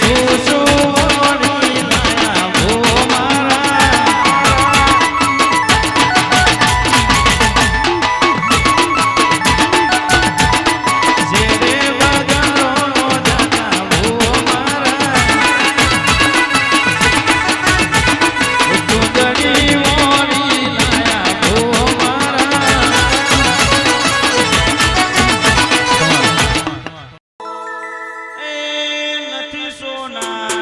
不知 সোনা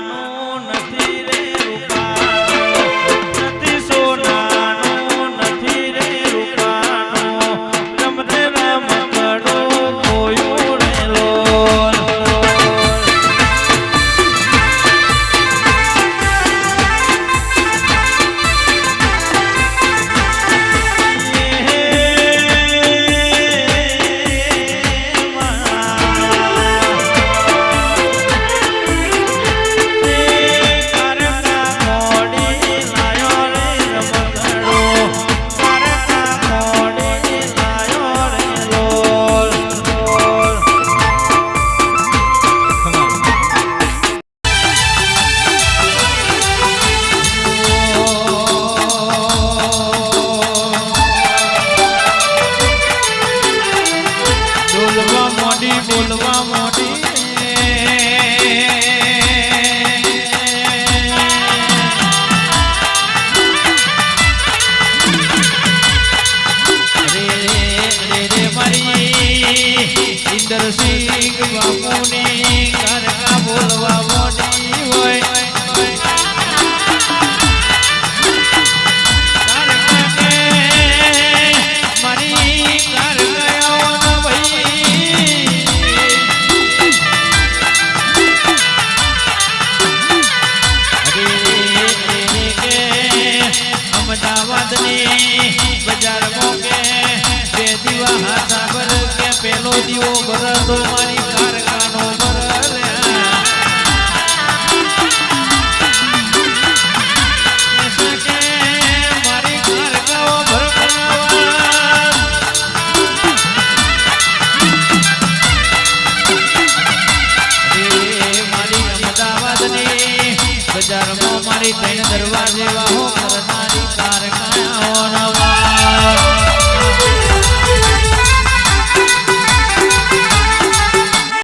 દીવા હાથા પર કે પેલો દીવો બરતો મારી કારખાનો મારી બજારમાં મારી ત્રણ દરવાજે વાહો કરનારી કારખાનાઓ નવા